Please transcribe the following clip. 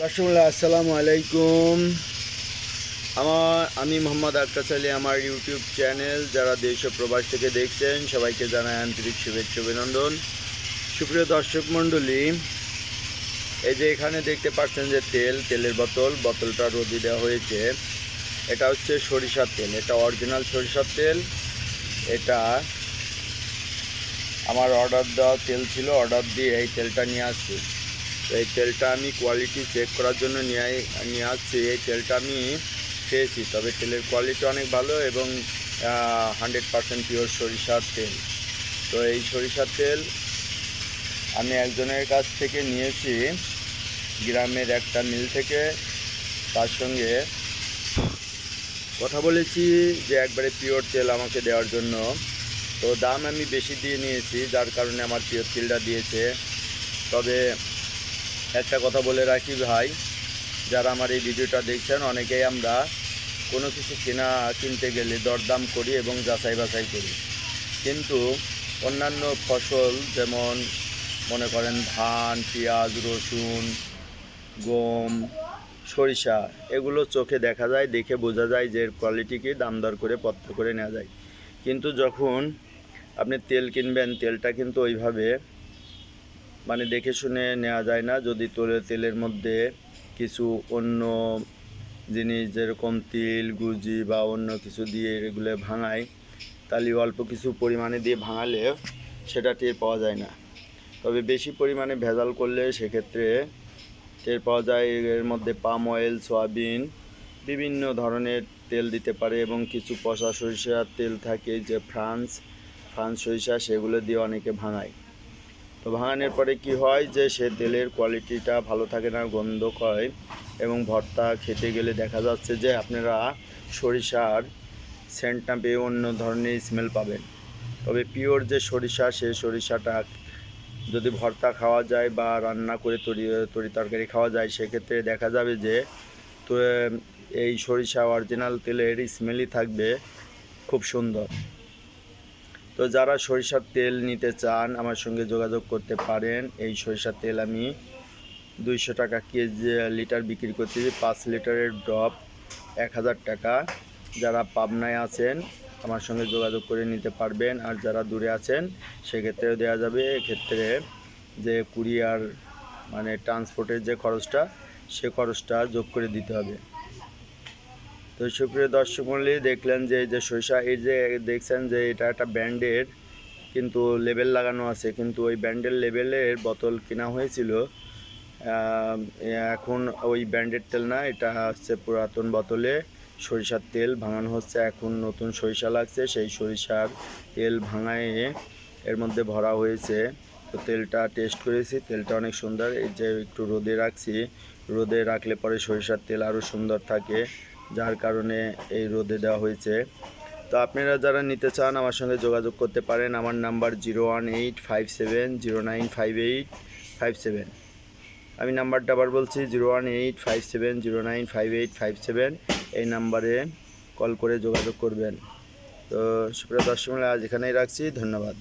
দর্শক আসসালামু আলাইকুম। আমার, আমি মোহাম্মদ আক্কাস আলী, আমার ইউটিউব চ্যানেল, যারা দেশ ও প্রবাস থেকে দেখছেন, সবাইকে জানাই আন্তরিক শুভেচ্ছা অভিনন্দন। সুপ্রিয় দর্শক মণ্ডলী, এই যে এখানে দেখতে পাচ্ছেন যে তেল, তেলের বোতল, বোতলটা রোদি দেওয়া হয়েছে। এটা হচ্ছে সরিষার তেল, এটা অরিজিনাল সরিষার তেল। এটা আমার অর্ডার দেওয়া তেল ছিল, অর্ডার দিয়ে এই তেলটা নিয়ে আসছি। তো এই তেলটা আমি কোয়ালিটি চেক করার জন্য নিয়ে নিয়ে আসছি। এই তেলটা আমি খেয়েছি, তবে তেলের কোয়ালিটি অনেক ভালো এবং হান্ড্রেড পারসেন্ট পিওর সরিষার তেল। তো এই সরিষার তেল আমি একজনের কাছ থেকে নিয়েছি, গ্রামের একটা মিল থেকে। তার সঙ্গে কথা বলেছি যে একবারে পিওর তেল আমাকে দেওয়ার জন্য। তো দাম আমি বেশি দিয়ে নিয়েছি, যার কারণে আমার পিওর তেলটা দিয়েছে। তবে একটা কথা বলে রাখি ভাই, যারা আমার এই ভিডিওটা দেখছেন, অনেকেই আমরা কোনো কিছু কেনা, কিনতে গেলে দরদাম করি এবং যাচাই বাছাই করি। কিন্তু অন্যান্য ফসল যেমন মনে করেন ধান, পেঁয়াজ, রসুন, গম, সরিষা, এগুলো চোখে দেখা যায়, দেখে বোঝা যায় যে এর কোয়ালিটি দাম দর করে পত্র করে নেওয়া যায়। কিন্তু যখন আপনি তেল কিনবেন, তেলটা কিন্তু ওইভাবে মানে দেখে শুনে নেওয়া যায় না। যদি তোলে, তেলের মধ্যে কিছু অন্য জিনিস, যেরকম তিল, গুজি বা অন্য কিছু দিয়ে এগুলো ভাঙায়, তাহলে অল্প কিছু পরিমাণে দিয়ে ভাঙালে সেটা টের পাওয়া যায় না। তবে বেশি পরিমাণে ভেজাল করলে সেক্ষেত্রে টের পাওয়া যায় এর মধ্যে পাম অয়েল, সয়াবিন, বিভিন্ন ধরনের তেল দিতে পারে এবং কিছু পচা সরিষার তেল থাকে যে ফ্রান্স ফ্রান্স সরিষা, সেগুলো দিয়ে অনেকে ভাঙায়। তো ভাঙানোর পরে কি হয় যে সে তেলের কোয়ালিটিটা ভালো থাকে না, গন্ধ হয় এবং ভর্তা খেতে গেলে দেখা যাচ্ছে যে আপনারা সরিষার সেন্ট না পেয়ে অন্য ধরনের স্মেল পাবেন। তবে পিওর যে সরিষা সেই সরিষাটা যদি ভর্তা খাওয়া যায় বা রান্না করে তরি তরি তরকারি খাওয়া যায়, সেক্ষেত্রে দেখা যাবে যে তো, এই সরিষা অরিজিনাল তেলের স্মেলই থাকবে খুব সুন্দর। তো যারা সরিষার তেল নিতে চান, আমার সঙ্গে যোগাযোগ করতে পারেন। এই সরিষার তেল আমি দুইশো টাকা কেজি, লিটার বিক্রি করতেছি পাঁচ লিটারের ড্রপ, এক হাজার টাকা। যারা পাবনায় আছেন, আমার সঙ্গে যোগাযোগ করে নিতে পারবেন। আর যারা দূরে আছেন, সেক্ষেত্রেও দেওয়া যাবে। এক্ষেত্রে যে কুরিয়ার মানে ট্রান্সপোর্টের যে খরচটা, সে খরচটা যোগ করে দিতে হবে। তো সুপ্রিয় দর্শক মণ্ডলী দেখলেন যে এই যে সরিষা, এই যে দেখছেন যে এটা একটা ব্যান্ডের কিন্তু লেবেল লাগানো আছে, কিন্তু ওই ব্যান্ডের লেবেলের বোতল কেনা হয়েছিল। এখন ওই ব্যান্ডের তেল না, এটা হচ্ছে পুরাতন বোতলে সরিষার তেল ভাঙানো হচ্ছে। এখন নতুন সরিষা লাগছে, সেই সরিষার তেল ভাঙায় এর মধ্যে ভরা হয়েছে। তো তেলটা টেস্ট করেছি, তেলটা অনেক সুন্দর। এই যে একটু রোদে রাখছি, রোদে রাখলে পরে সরিষার তেল আরও সুন্দর থাকে। যার কারণে এই রোদে দেওয়া হয়েছে। তো আপনারা যারা নিতে চান আমার সঙ্গে যোগাযোগ করতে পারেন। আমার number zero one eight five seven zero nine five eight five seven. আমি নাম্বারটা আবার বলছি, zero one eight five seven zero nine five eight five seven. এই নাম্বারে কল করে যোগাযোগ করবেন। তো সুপ্রিয় দর্শক আজ এখানেই রাখছি। ধন্যবাদ।